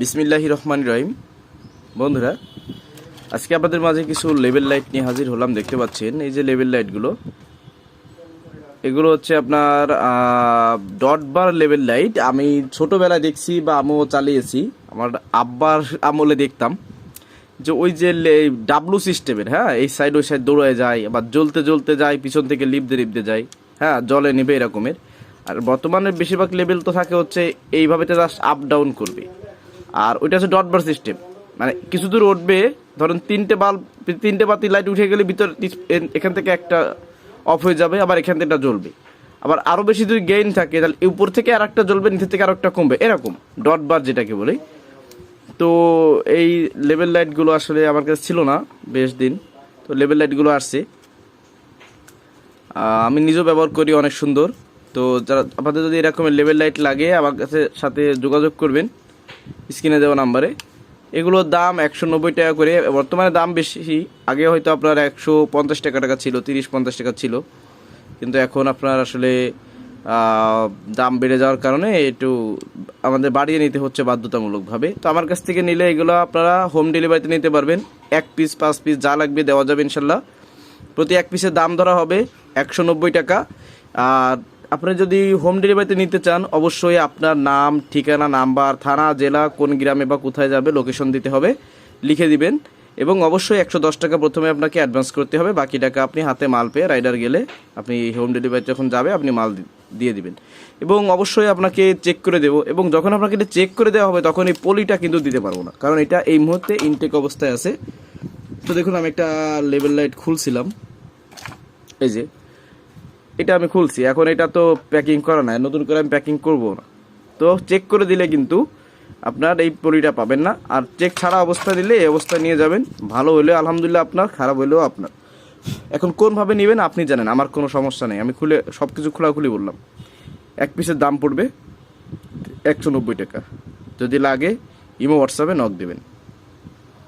বিসমিল্লাহি রহমান রহিম। বন্ধুরা, আজকে আপনাদের মাঝে কিছু লেভেল লাইট নিয়ে হাজির হলাম, দেখতে পাচ্ছেন। এই যে লেভেল লাইটগুলো এগুলো হচ্ছে আপনার ডট বার লেভেল লাইট আমি ছোটোবেলায় দেখছি বা আমিও চালিয়েছি, আমার আব্বার আমলে দেখতাম যে ওই যে ডাবলু সিস্টেমের হ্যাঁ এই সাইড ওই সাইড দৌড়ায় যায় আবার জ্বলতে জ্বলতে যায়, পিছন থেকে লিপতে লিপতে যায় হ্যাঁ জলে নেবে এরকমের। আর বর্তমানে বেশিরভাগ লেভেল তো থাকে হচ্ছে এইভাবে তো জাস্ট আপ ডাউন করবে। আর ওইটা হচ্ছে ডট বার সিস্টেম মানে কিছু দূর উঠবে, ধরুন তিনটে বাল্ব, তিনটে বাতি লাইট উঠে গেলে ভিতর এখান থেকে একটা অফ হয়ে যাবে, আবার এখান থেকে জ্বলবে। আবার আরও বেশি যদি গেইন থাকে, তাহলে উপর থেকে আর একটা জ্বলবে নিচে থেকে আর একটা কমবে। এরকম ডট বার যেটাকে বলি। তো এই লেভেল লাইটগুলো আসলে আমার কাছে ছিল না বেশ দিন। তো লেভেল লাইটগুলো আসছে। আমি নিজেও ব্যবহার করি অনেক সুন্দর। তো যারা আপনাদের যদি এরকমের লেভেল লাইট লাগে, আমার কাছে সাথে যোগাযোগ করবেন। স্ক্রিনে দেওয়া নাম্বারে। এগুলোর দাম একশো নব্বই টাকা করে। বর্তমানে দাম বেশি। আগে হয়তো আপনার একশো পঞ্চাশ টাকা টাকা ছিল, তিরিশ পঞ্চাশ টাকা ছিল। কিন্তু এখন আপনার আসলে দাম বেড়ে যাওয়ার কারণে একটু আমাদের বাড়িয়ে নিতে হচ্ছে বাধ্যতামূলকভাবে। তো আমার কাছ থেকে নিলে এগুলো আপনারা হোম ডেলিভারিতে নিতে পারবেন। এক পিস পাঁচ পিস যা লাগবে দেওয়া যাবে ইনশাল্লাহ। প্রতি এক পিসের দাম ধরা হবে একশো নব্বই টাকা। আর আপনি যদি হোম ডেলিভারিতে নিতে চান, অবশ্যই আপনার নাম, ঠিকানা, নাম্বার, থানা, জেলা, কোন গ্রামে বা কোথায় যাবে লোকেশন দিতে হবে, লিখে দিবেন। এবং অবশ্যই একশো দশ টাকা প্রথমে আপনাকে অ্যাডভান্স করতে হবে, বাকি টাকা আপনি হাতে মাল পেয়ে রাইডার গেলে আপনি হোম ডেলিভারি যখন যাবে, আপনি মাল দিয়ে দিবেন। এবং অবশ্যই আপনাকে চেক করে দেবো, এবং যখন আপনাকে এটা চেক করে দেওয়া হবে তখন এই পলিটা কিন্তু দিতে পারব না, কারণ এটা এই মুহূর্তে ইনটেক অবস্থায় আছে। তো দেখুন, আমি একটা লেভেল লাইট খুলছিলাম। এই যে এটা আমি খুলছি। এখন এটা তো প্যাকিং করা নাই। নতুন করে আমি প্যাকিং করব না। তো চেক করে দিলে কিন্তু আপনার এই পলিটা পাবেন না। আর চেক ছাড়া অবস্থা দিলে এই অবস্থা নিয়ে যাবেন। ভালো হলেও আলহামদুলিল্লাহ আপনার, খারাপ হলেও আপনার। এখন কোনভাবে নেবেন আপনি জানেন, আমার কোনো সমস্যা নেই। আমি খুলে সব কিছু খোলাখুলি বললাম। এক পিসের দাম পড়বে একশো নব্বই টাকা। যদি লাগে ইমো হোয়াটসঅ্যাপে নক দেবেন।